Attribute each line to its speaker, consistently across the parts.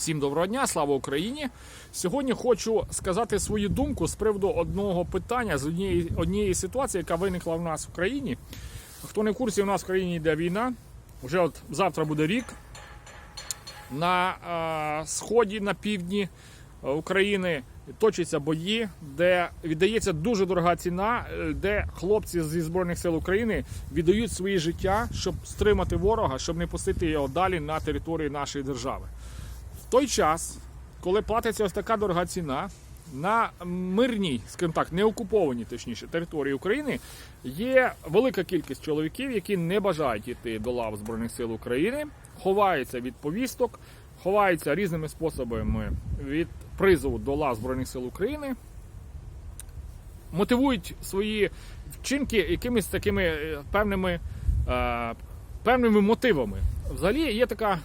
Speaker 1: Всім доброго дня, слава Україні! Сьогодні хочу сказати свою думку з приводу одного питання з однієї, однієї ситуації, яка виникла в нас в країні. Хто не в курсі, у нас в країні йде війна. Вже от завтра буде рік. На е, сході, на півдні України точаться бої, де віддається дуже дорога ціна, де хлопці зі Збройних сил України віддають свої життя, щоб стримати ворога, щоб не пустити його далі на території нашої держави. Той час, коли платиться ось така дорога ціна, на мирній, скажімо так, не окупованій, точніше, території України є велика кількість чоловіків, які не бажають йти до лав Збройних сил України, ховаються від повісток, ховаються різними способами від призову до лав Збройних сил України, мотивують свої вчинки якимись такими е, певними, е, певними мотивами. Взагалі є така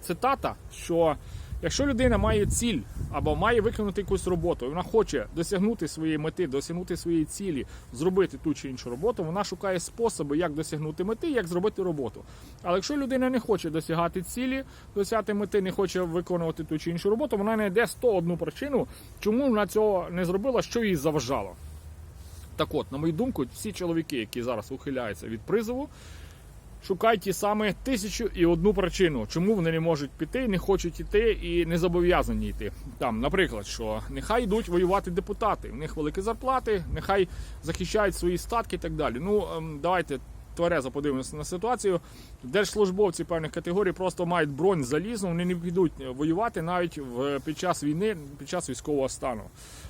Speaker 1: цитата, що якщо людина має ціль або має виконати якусь роботу, і вона хоче досягнути своєї мети, досягнути своєї цілі, зробити ту чи іншу роботу, вона шукає способи, як досягнути мети, як зробити роботу. Але якщо людина не хоче досягати цілі, досягти мети, не хоче виконувати ту чи іншу роботу, вона знайде 101 причину, чому вона цього не зробила, що їй заважало. Так от, на мою думку, всі чоловіки, які зараз ухиляються від призову, шукають ті саме тисячу і одну причину, чому вони не можуть піти, не хочуть йти і не зобов'язані йти. Там, наприклад, що нехай йдуть воювати депутати, в них великі зарплати, нехай захищають свої статки і так далі. Ну ем, давайте. Тверезо подивимося на ситуацію. Держслужбовці певних категорій просто мають бронь залізну, вони не підуть воювати навіть в, під час війни, під час військового стану.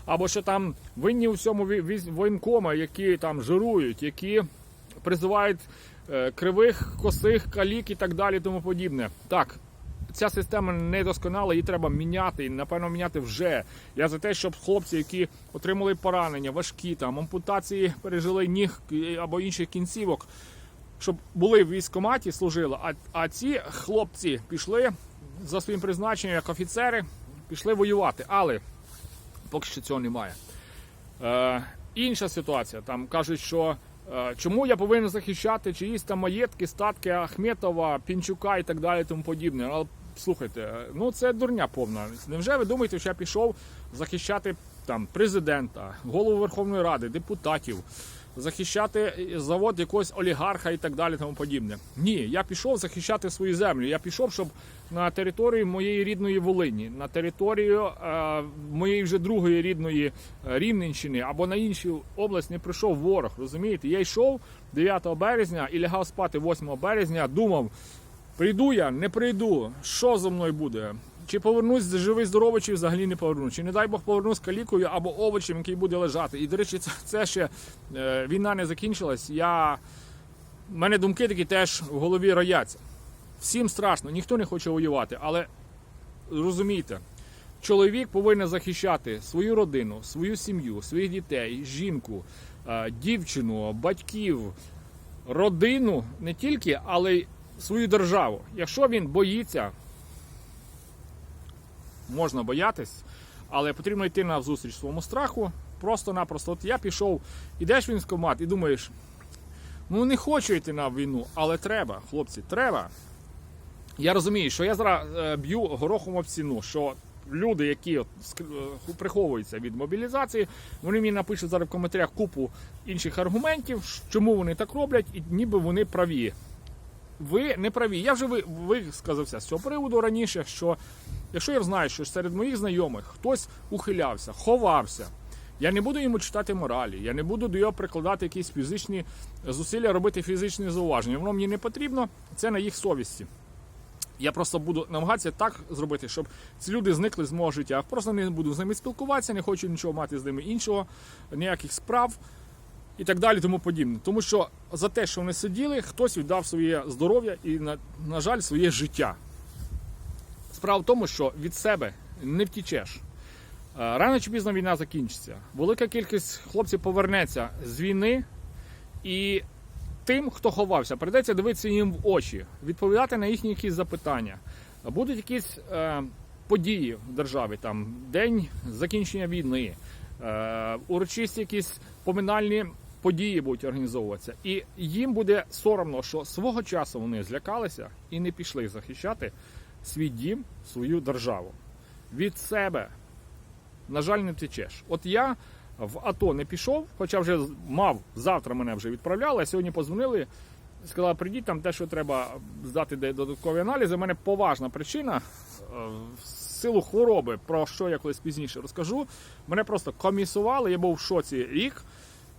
Speaker 1: Або що там винні у всьому воєнкома, які там жирують, які призивають е, кривих, косих, калік і так далі, тому подібне. Так, ця система недосконала, її треба міняти, і напевно міняти вже. Я за те, щоб хлопці, які отримали поранення, важкі там ампутації, пережили ніг або інших кінцівок, щоб були в військкоматі, служили. А, а ці хлопці пішли за своїм призначенням як офіцери, пішли воювати. Але поки що цього немає. Е, інша ситуація. Там кажуть, що чому я повинен захищати чиїсь там маєтки, статки Ахметова, Пінчука і так далі, тому подібне. Але слухайте, е, ну це дурня повна. Невже ви думаєте, що я пішов захищати там президента, голову Верховної Ради, депутатів? Захищати завод якогось олігарха і так далі, тому подібне. Ні, я пішов захищати свою землю. Я пішов, щоб на території моєї рідної Волині, на територію е, моєї вже другої рідної е, Рівненщини або на іншу область не прийшов ворог. Розумієте? Я йшов 9 березня і лягав спати 8 березня. Думав, прийду я, не прийду. Що зо мною буде? Чи повернусь живий здоровий, чи взагалі не повернусь. Чи не дай Бог повернусь калікою або овочем, який буде лежати. І, до речі, це, це ще е, війна не закінчилась. Я... У мене думки такі теж в голові рояться. Всім страшно, ніхто не хоче воювати, але розумійте, чоловік повинен захищати свою родину, свою сім'ю, своїх дітей, жінку, е, дівчину, батьків, родину не тільки, але й свою державу. Якщо він боїться, можна боятись, але потрібно йти на зустріч своєму страху. Просто-напросто. От я пішов, ідеш в військкомат і думаєш, ну не хочу йти на війну, але треба, хлопці, треба. Я розумію, що я зараз е, б'ю горохом об ціну, що люди, які от е, приховуються від мобілізації, вони мені напишуть зараз в коментарях купу інших аргументів, чому вони так роблять, і ніби вони праві. Ви не праві. Я вже ви- висказався з цього приводу раніше, що якщо я знаю, що серед моїх знайомих хтось ухилявся, ховався, я не буду йому читати моралі, я не буду до його прикладати якісь фізичні зусилля, робити фізичні зауваження. Воно мені не потрібно, це на їх совісті. Я просто буду намагатися так зробити, щоб ці люди зникли з мого життя. Просто не буду з ними спілкуватися, не хочу нічого мати з ними іншого, ніяких справ і так далі, тому подібне. Тому що за те, що вони сиділи, хтось віддав своє здоров'я і, на, на жаль, своє життя. Справа в тому, що від себе не втічеш. Е, Рано чи пізно війна закінчиться. Велика кількість хлопців повернеться з війни, і тим, хто ховався, прийдеться дивитися їм в очі, відповідати на їхні якісь запитання. Будуть якісь е, події в державі, там день закінчення війни, е, урочисті якісь поминальні події будуть організовуватися. І їм буде соромно, що свого часу вони злякалися і не пішли захищати свій дім, свою державу. від себе, на жаль, не втечеш. От я в АТО не пішов, хоча вже мав, завтра мене вже відправляли, а сьогодні позвонили, сказали, прийдіть там те, що треба здати додаткові аналізи. У мене поважна причина. е, В силу хвороби, про що я колись пізніше розкажу. Мене просто комісували, я був в шоці рік.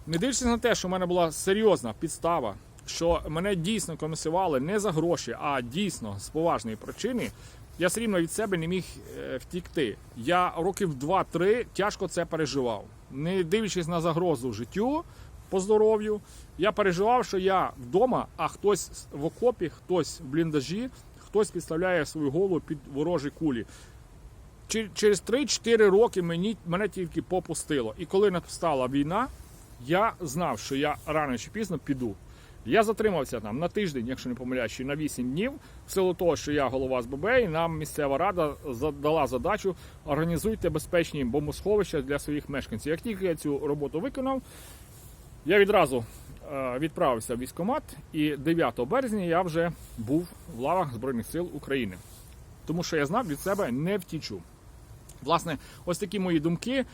Speaker 1: Не дивлячись на те, що в мене була серйозна підстава, що мене дійсно комісували не за гроші, а дійсно з поважної причини, я все рівно від себе не міг е, втікти. Я років 2-3 тяжко це переживав. Не дивлячись на загрозу життю по здоров'ю, я переживав, що я вдома, а хтось в окопі, хтось в бліндажі, хтось підставляє свою голову під ворожі кулі. Через 3-4 роки мені, мене тільки попустило. І коли настала війна, я знав, що я рано чи пізно піду. Я затримався там на тиждень, якщо не помиляюсь, на 8 днів. В силу того, що я голова СББ, і нам місцева рада задала задачу організуйте безпечні бомбосховища для своїх мешканців. Як тільки я цю роботу виконав, я відразу е, відправився в військкомат, і 9 березня я вже був в лавах Збройних сил України. Тому що я знав від себе не втічу. Власне, ось такі мої думки.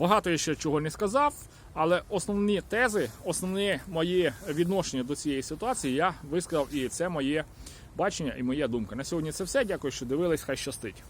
Speaker 1: Багато я ще чого не сказав, але основні тези, основні мої відношення до цієї ситуації я висказав, і це моє бачення і моя думка. На сьогодні це все. Дякую, що дивились. Хай щастить.